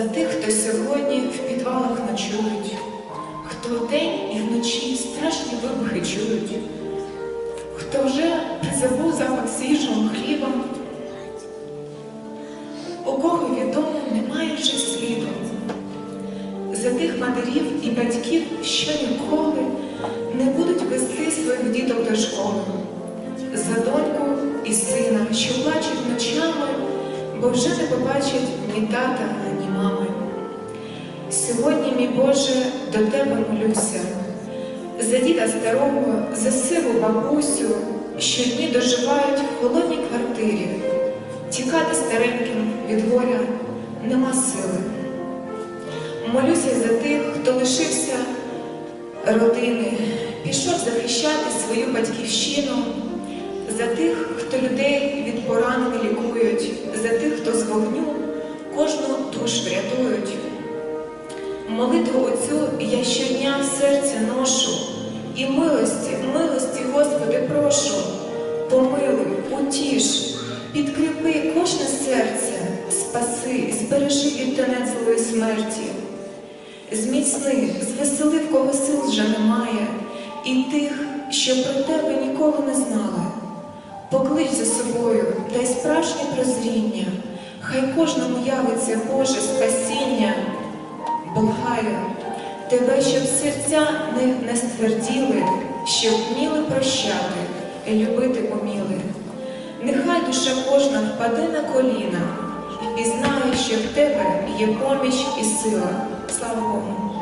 за тих, хто сьогодні в підвалах ночують, хто вдень і вночі страшні вибухи чують, хто вже призабув запах свіжого хліба, у кого відомо немає вже сліду, за тих матерів і батьків, що ніколи не будуть вести своїх діток до школи, бо вже не побачать ні тата, ні мами. Сьогодні, мій Боже, до тебе молюся, за діда старого, за сиву бабусю, що дні доживають в холодній квартирі. Тікати стареньким від горя нема сили. Молюся за тих, хто лишився родини, пішов захищати свою батьківщину, за тих, хто людей від поранень лікують, Молитву оцю я щодня в серці ношу, і милості, милості, Господи, прошу, помилуй, утіш, підкріпи кожне серце, спаси, збережи від тенецелої смерті. Зміцни, звесели, в кого сил вже немає, і тих, що про тебе ніколи не знали. Поклич за собою, дай справжнє прозріння, хай кожному явиться Боже спасіння. Благаю тебе, щоб серця не, стверділи, щоб вміли прощати, і любити поміли. Нехай душа кожна впаде на коліна і пізнає, що в тебе є поміч і сила. Слава Богу!